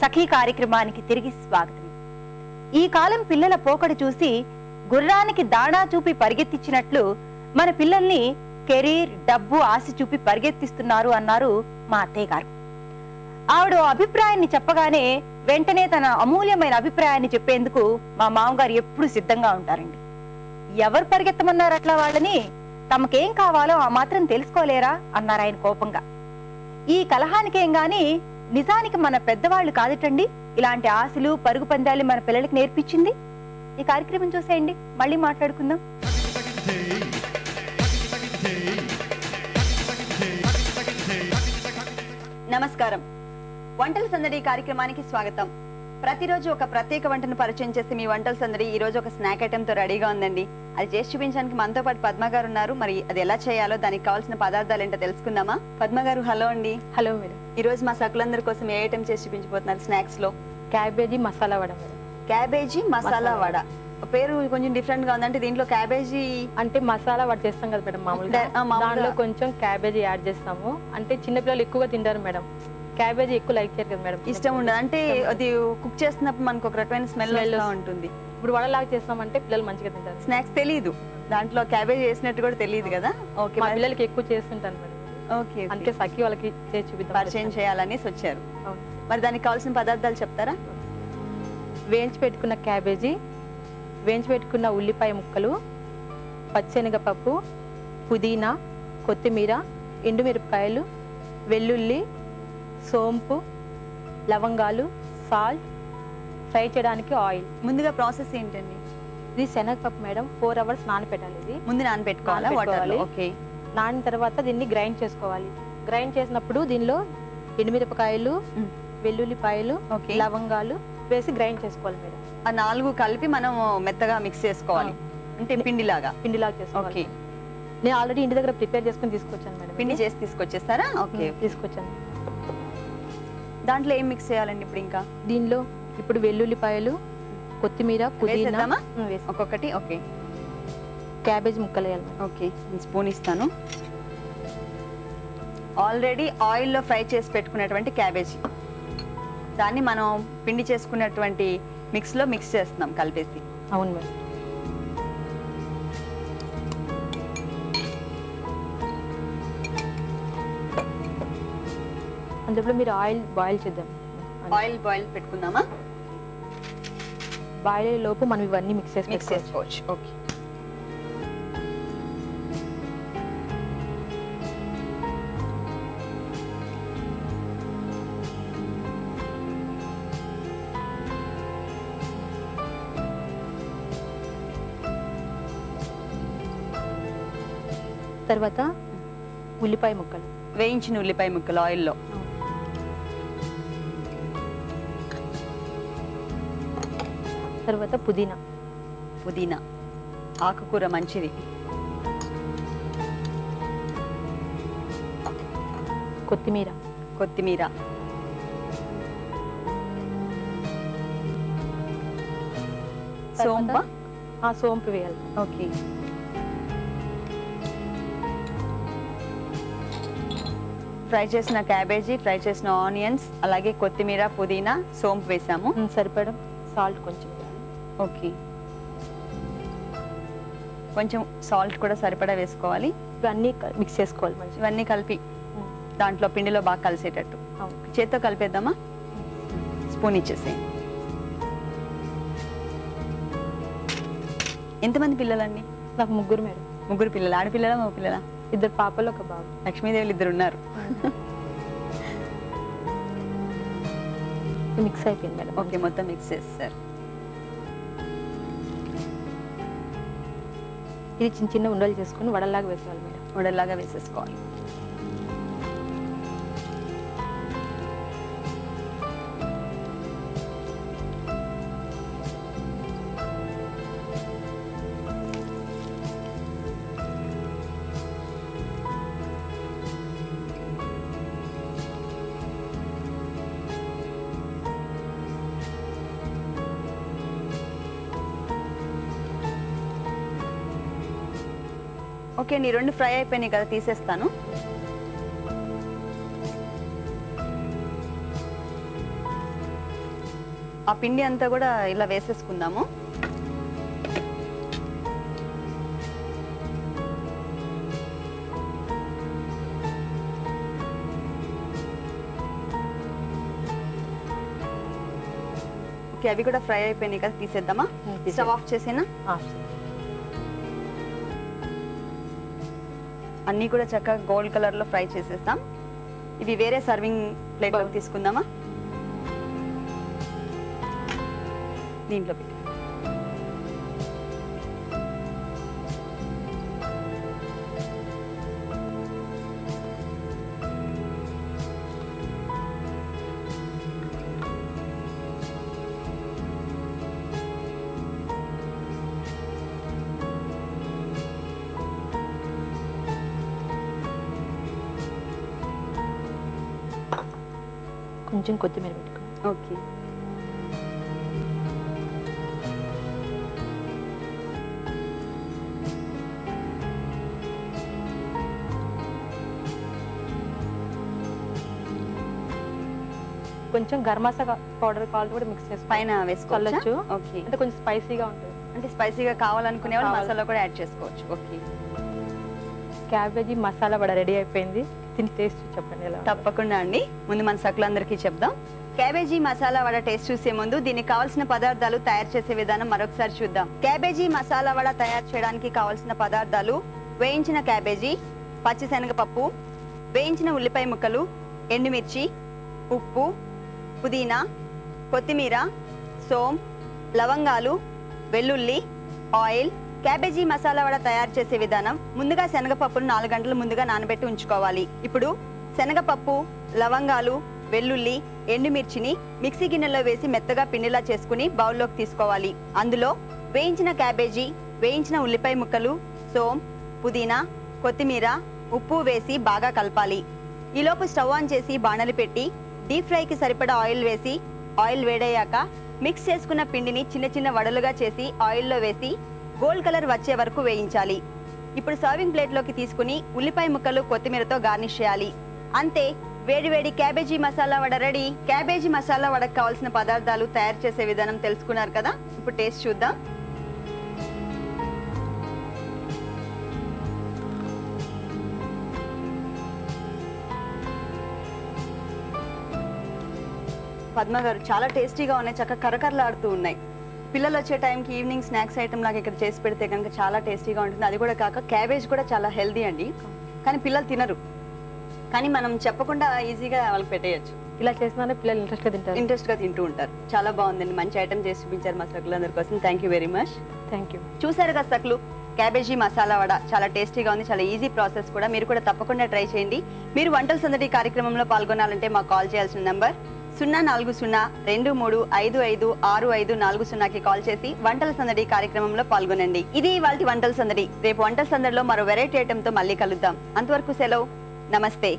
సఖీ కార్యక్రమానికి తిరిగి స్వాగతం. ఈ కాలం పిల్లల పోకడ చూసి గుర్రానికి దాణా చూపి పరిగెత్తించినట్లు మన పిల్లల్ని కెరీర్ డబ్బు ఆశ చూపి పరిగెత్తిస్తున్నారు అన్నారు మా అత్తయ్య గారు. ఆవిడ అభిప్రాయాన్ని చెప్పగానే వెంటనే తన అమూల్యమైన అభిప్రాయాన్ని చెప్పేందుకు మా మామగారు ఎప్పుడు సిద్ధంగా ఉంటారండి. ఎవరు పరిగెత్తమన్నారు అట్లా వాళ్ళని? తమకేం కావాలో ఆ మాత్రం తెలుసుకోలేరా? అన్నారు ఆయన కోపంగా. ఈ కలహానికేం గాని నిజానికి మన పెద్దవాళ్ళు కాదటండి. ఇలాంటి ఆశలు పరుగు పందాలు మన పిల్లలకి నేర్పించింది. ఈ కార్యక్రమం చూసేయండి. మళ్ళీ మాట్లాడుకుందాం. నమస్కారం. వంటల సందడి కార్యక్రమానికి స్వాగతం. ప్రతిరోజు ఒక ప్రత్యేక వంటను పరిచయం చేసి మీ వంటల సందడి ఈ రోజు ఒక స్నాక్ ఐటెం తో రెడీగా ఉందండి. అది చేసి చూపించడానికి మనతో పాటు పద్మ గారు ఉన్నారు. మరి అది ఎలా చేయాలో దానికి కావాల్సిన పదార్థాలు ఏంటో తెలుసుకుందామా? పద్మ గారు హలో అండి. Hello madam. ఈ రోజు మా సకులందరి కోసం ఏ ఐటెం చేసి చూపించబోతున్నారు స్నాక్స్లో క్యాబేజీ మసాలా వడ క్యాబేజీ మసాలా వడ. పేరు కొంచెం డిఫరెంట్గా ఉందంటే దీంట్లో క్యాబేజీ అంటే మసాలా వడ చేస్తాం కదా మేడం మామూలుగా. దాంట్లో కొంచెం క్యాబేజీ యాడ్ చేస్తాము. అంటే చిన్నపిల్లలు ఎక్కువగా తింటారు మేడం. క్యాబేజీ ఎక్కువ లైక్ చేయరు కదా మేడం. ఇష్టం ఉండదు. అంటే అది కుక్ చేస్తున్నప్పుడు మనకు ఒక రకమైన స్మెల్. ఉంటుంది. ఇప్పుడు వడలాగా చేస్తామంటే పిల్లలు మంచిగా తింటారు. స్నాక్స్ తెలియదు దాంట్లో క్యాబేజ్ వేసినట్టు కూడా తెలియదు కదా? ఓకే మా పిల్లలకి ఎక్కువ చేస్తుంటాను మేడం. ఓకే అందుకే సఖి వాళ్ళకి చూపిద్దాం పరిచయం చేయాలనేసి వచ్చారు. మరి దానికి కావాల్సిన పదార్థాలు చెప్తారా? వేయించి పెట్టుకున్న క్యాబేజీ వేయించి పెట్టుకున్న ఉల్లిపాయ ముక్కలు పచ్చెనగపప్పు పుదీనా కొత్తిమీర ఎండుమిరపకాయలు వెల్లుల్లి సోంపు లవంగాలు సాల్ట్ ఫ్రై చేయడానికి ఆయిల్. ముందుగా ప్రాసెస్ ఏంటండి? ఇది శనగపప్పు మేడం. ఫోర్ అవర్స్ నానపెట్టాలి ఇది. ముందు నానబెట్టుకోవాలా? వాటర్. ఓకే. నానిన తర్వాత దీన్ని గ్రైండ్ చేసుకోవాలి. గ్రైండ్ చేసినప్పుడు దీనిలో ఎండుమిరపకాయలు. వెల్లుల్లిపాయలు ఓకే. లవంగాలు వేసి గ్రైండ్ చేసుకోవాలి మేడం. ఆ నాలుగు కలిపి మనం మెత్తగా మిక్స్ చేసుకోవాలి. అంటే పిండిలాగా? పిండిలాగా చేసుకోవాలి. నేను ఆల్రెడీ ఇంటి దగ్గర ప్రిపేర్ చేసుకొని తీసుకొచ్చాను మేడం పిండి. చేసి తీసుకొచ్చేస్తారా? ఓకే. తీసుకొచ్చాను. దాంట్లో ఏం మిక్స్ చేయాలండి ఇప్పుడు ఇంకా? దీనిలో ఇప్పుడు వెల్లుల్లిపాయలు కొత్తిమీర పుదీనా. ఒక్కొక్కటి? ఓకే. క్యాబేజ్ ముక్కలు వేయాలి. ఓకే. స్పూన్ ఇస్తాను. ఆల్రెడీ ఆయిల్లో ఫ్రై చేసి పెట్టుకున్నటువంటి క్యాబేజీ. దాన్ని మనం పిండి చేసుకున్నటువంటి మిక్స్లో మిక్స్ చేస్తున్నాం కలిపేసి. అవును మేడం. అందులో మీరు ఆయిల్ బాయిల్ చేద్దాం. ఆయిల్ బాయిల్ పెట్టుకుందామా? బాయిల్ అయ్యే లోపు మనం ఇవన్నీ మిక్స్ చేసి మిక్స్. చేసుకోవచ్చు. ఓకే. తర్వాత ఉల్లిపాయ ముక్కలు. వేయించిన ఉల్లిపాయ ముక్కలు ఆయిల్లో. తర్వాత పుదీనా. పుదీనా. ఆకుకూర మంచిది. కొత్తిమీర. కొత్తిమీర. సోంప? సోంపు వేయాలి. ఓకే. ఫ్రై చేసిన క్యాబేజీ ఫ్రై చేసిన ఆనియన్స్ అలాగే కొత్తిమీర పుదీనా సోంపు వేసాము. సరిపడం. సాల్ట్ కొంచెం. ఓకే. కొంచెం సాల్ట్ కూడా సరిపడా వేసుకోవాలి. ఇవన్నీ మిక్స్ చేసుకోవాలి మంచిగా. ఇవన్నీ కలిపి దాంట్లో పిండిలో బాగా కలిసేటట్టు. చేత్తో కలిపేద్దామా? స్పూన్ ఇచ్చేసేయండి ఎంతమంది పిల్లలండి? నాకు ముగ్గురు మేడం. ముగ్గురు పిల్లలు? ఆడపిల్లలా మగ పిల్లలా ఇద్దరు పాపలు ఒక బాబు. లక్ష్మీదేవులు ఇద్దరు ఉన్నారు. మిక్స్ అయిపోయింది మేడం. ఓకే మొత్తం మిక్స్ చేస్తారు. ఇది చిన్న చిన్న ఉండలు చేసుకుని వడలాగా వేసుకోవాలి మేడం. వడలాగా వేసేసుకోవాలి. ఓకే ఈ రెండు ఫ్రై అయిపోయినాయి కదా తీసేస్తాను. ఆ పిండి అంతా కూడా ఇలా వేసేసుకుందాము. ఓకే అవి కూడా ఫ్రై అయిపోయినాయి కదా తీసేద్దామా. Stove off చేసేనా? ఆ, అన్నీ కూడా చక్కగా గోల్డ్ కలర్లో ఫ్రై చేసేస్తాం. ఇవి వేరే సర్వింగ్ ప్లేట్ తీసుకుందామా? దీంట్లో పెట్టి. కొంచెం కొత్తిమీర పెట్టుకో. ఓకే. కొంచెం గరం మసాలా పౌడర్ కావాలి కూడా మిక్స్ చేసుకో. పైన వేసుకోవచ్చా. ఓకే. అంటే కొంచెం స్పైసీగా ఉంటుంది. అంటే స్పైసీగా కావాలనుకునే వాళ్ళు. మసాలా కూడా యాడ్ చేసుకోవచ్చు. Okay. Cabbage masala vada ready అయిపోయింది. తిని టేస్ట్ చెప్పండి ఎలా తప్పకుండా అండి. ముందు మన సకులందరికీ చెప్దాం. క్యాబేజీ మసాలా వడ టేస్ట్ చూసే ముందు దీనికి కావాల్సిన పదార్థాలు తయారు చేసే విధానం మరొకసారి చూద్దాం. క్యాబేజీ మసాలా వడ తయారు చేయడానికి కావాల్సిన పదార్థాలు వేయించిన క్యాబేజీ పచ్చిశనగపప్పు వేయించిన ఉల్లిపాయ ముక్కలు ఎండుమిర్చి ఉప్పు పుదీనా కొత్తిమీర సోం లవంగాలు వెల్లుల్లి ఆయిల్ క్యాబేజీ మసాలా వడ తయారు చేసే విధానం ముందుగా శనగపప్పును నాలుగు గంటల ముందుగా నానబెట్టి ఉంచుకోవాలి. ఇప్పుడు శనగపప్పు లవంగాలు వెల్లుల్లి ఎండుమిర్చిని మిక్సీ గిన్నెలో వేసి మెత్తగా పిండిలా చేసుకుని బౌల్లోకి తీసుకోవాలి. అందులో వేయించిన క్యాబేజీ వేయించిన ఉల్లిపాయ ముక్కలు సోం పుదీనా కొత్తిమీర ఉప్పు వేసి బాగా కలపాలి. ఈలోపు స్టవ్ ఆన్ చేసి బాణలి పెట్టి డీప్ ఫ్రైకి సరిపడా ఆయిల్ వేసి ఆయిల్ వేడయ్యాక మిక్స్ చేసుకున్న పిండిని చిన్న చిన్న వడలుగా చేసి ఆయిల్లో వేసి గోల్డ్ కలర్ వచ్చే వరకు వేయించాలి. ఇప్పుడు సర్వింగ్ ప్లేట్లోకి తీసుకుని ఉల్లిపాయ ముక్కలు కొత్తిమీరతో గార్నిష్ చేయాలి. అంతే వేడివేడి cabbage masala vada ready. Cabbage masala వడకు కావాల్సిన పదార్థాలు తయారు చేసే విధానం తెలుసుకున్నారు కదా? ఇప్పుడు టేస్ట్ చూద్దాం. పద్మ గారు చాలా టేస్టీగా ఉన్నాయి. చక్కగా కరకరలాడుతూ ఉన్నాయి. పిల్లలు వచ్చే టైంకి ఈవినింగ్ స్నాక్స్ ఐటమ్ లాగా ఇక్కడ చేసి పెడితే కనుక చాలా టేస్టీగా ఉంటుంది. అది కూడా కాక క్యాబేజ్ కూడా చాలా హెల్దీ అండి. కానీ పిల్లలు తినరు. కానీ మనం చెప్పకుండా ఈజీగా వాళ్ళకి పెట్టేయచ్చు. ఇలా చేసినా పిల్లలు ఇంట్రెస్ట్గా తింటారు. ఇంట్రెస్ట్గా తింటూ ఉంటారు. చాలా బాగుందండి. మంచి ఐటమ్ చేసి చూపించారు మా సకులందరి కోసం. Thank you very much thank you చూసారు కదా సకులు క్యాబేజీ మసాలా వడ చాలా టేస్టీగా ఉంది. చాలా ఈజీ ప్రాసెస్ కూడా. మీరు కూడా తప్పకుండా ట్రై చేయండి. మీరు వంటల సందడి కార్యక్రమంలో పాల్గొనాలంటే మాకు కాల్ చేయాల్సిన నంబర్ సున్నా నాలుగు సున్నా రెండు మూడు ఐదు ఐదు ఆరు ఐదు నాలుగు సున్నాకి కాల్ చేసి వంటల సందడి కార్యక్రమంలో పాల్గొనండి. ఇది ఇవాళ వంటల సందడి. రేపు వంటల సందడిలో మరో వెరైటీ ఐటెంతో మళ్ళీ కలుద్దాం. అంతవరకు సెలవు. నమస్తే.